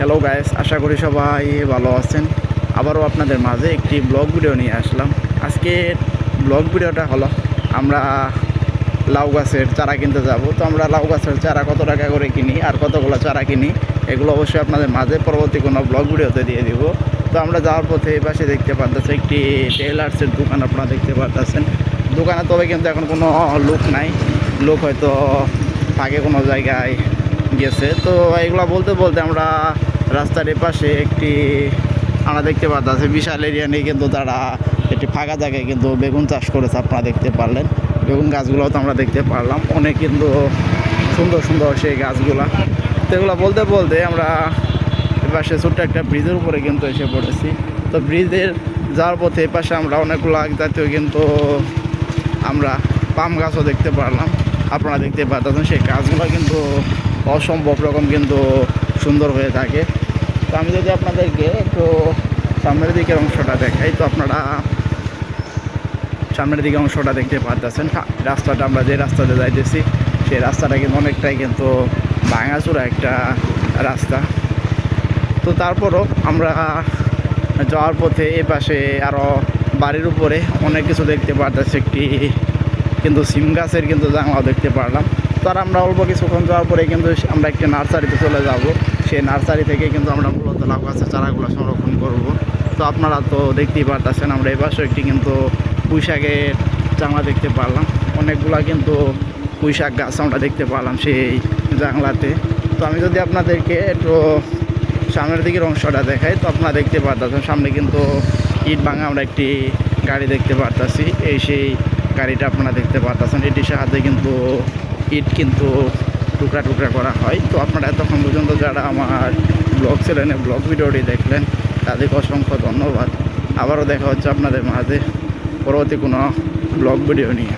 Hello guys আশা করি সবাই ভালো আছেন। আবারও আপনাদের মাঝে একটি ব্লগ ভিডিও নিয়ে আসলাম। আজকে ব্লগ ভিডিওটা হলো, আমরা লাউ গাছের চারা কিনতে যাব। তো আমরা লাউ গাছের চারা কত টাকা করে কিনি আর কতগুলো চারা কিনি, এগুলো অবশ্যই আপনাদের মাঝে পরবর্তী কোনো ব্লগ ভিডিওতে দিয়ে দিব। তো আমরা যাওয়ার পথে পাশে দেখতে পারতেছি একটি টেলার্সের দোকান আপনারা দেখতে পারতেছেন। দোকানে তবে কিন্তু এখন কোনো লোক নাই। লোক হয়তো থাকে কোনো জায়গায়। গেছে। তো এগুলো বলতে বলতে আমরা রাস্তার এপাশে একটি আমরা দেখতে পাচ্ছি বিশাল এরিয়া নিয়ে কিন্তু তারা একটি ফাঁকা জায়গায় কিন্তু বেগুন চাষ করেছে, আপনারা দেখতে পারলেন। বেগুন গাছগুলোও তো আমরা দেখতে পারলাম। অনেক কিন্তু সুন্দর সুন্দর সেই গাছগুলা। তো এগুলো বলতে বলতে আমরা এপাশে ছোট্ট একটা ব্রিজের উপরে কিন্তু এসে পড়েছি। তো ব্রিজের যাওয়ার পথে এপাশে আমরা অনেকগুলো আগ জাতীয় কিন্তু আমরা পাম গাছও দেখতে পারলাম। আপনারা দেখতে পাচ্ছেন সেই গাছগুলো কিন্তু অসম্ভব রকম কিন্তু সুন্দর হয়ে থাকে। তো আমি যদি আপনাদেরকে একটু সামনের দিকের অংশটা দেখাই, তো আপনারা সামনের দিকে অংশটা দেখতে পাচ্ছেন রাস্তাটা আমরা যে রাস্তাতে যাইতেছি, সেই রাস্তাটা কিন্তু অনেকটাই কিন্তু ভাঙাচোরা একটা রাস্তা। তো তারপরও আমরা যাওয়ার পথে এ পাশে আরও বাড়ির উপরে অনেক কিছু দেখতে পারতেছি, একটি কিন্তু সিম গাছের কিন্তু জানলাও দেখতে পারলাম। তো আর আমরা অল্প কিছুক্ষণ যাওয়ার পরে কিন্তু আমরা একটি নার্সারিতে চলে যাব। সেই নার্সারি থেকে কিন্তু আমরা মূলত লাউ গাছের চারাগুলো সংরক্ষণ করব। তো আপনারা তো দেখতেই পারতেছেন, আমরা এপাশে একটি কিন্তু পুঁই শাকের জানলা দেখতে পারলাম। অনেকগুলা কিন্তু পুঁই শাক গাছ আমরা দেখতে পারলাম সেই জানলাতে তো আমি যদি আপনাদেরকে একটু সামনের দিকের অংশটা দেখাই, তো আপনারা দেখতে পারতেছেন, সামনে কিন্তু ইট ভাঙা আমরা একটি গাড়ি দেখতে পারতাছি। এই সেই গাড়িটা আপনারা দেখতে পারতেছেন, এটির সাহায্যে কিন্তু ইট কিন্তু টুকরা টুকরা করা হয়। তো আপনারা এতক্ষণ পর্যন্ত যারা আমার ব্লগ চ্যানেলে ব্লগ ভিডিওটি দেখলেন, তাদেরকে অসংখ্য ধন্যবাদ। আবারও দেখা হচ্ছে আপনাদের মাঝে পরবর্তী কোনো ব্লগ ভিডিও নিয়ে।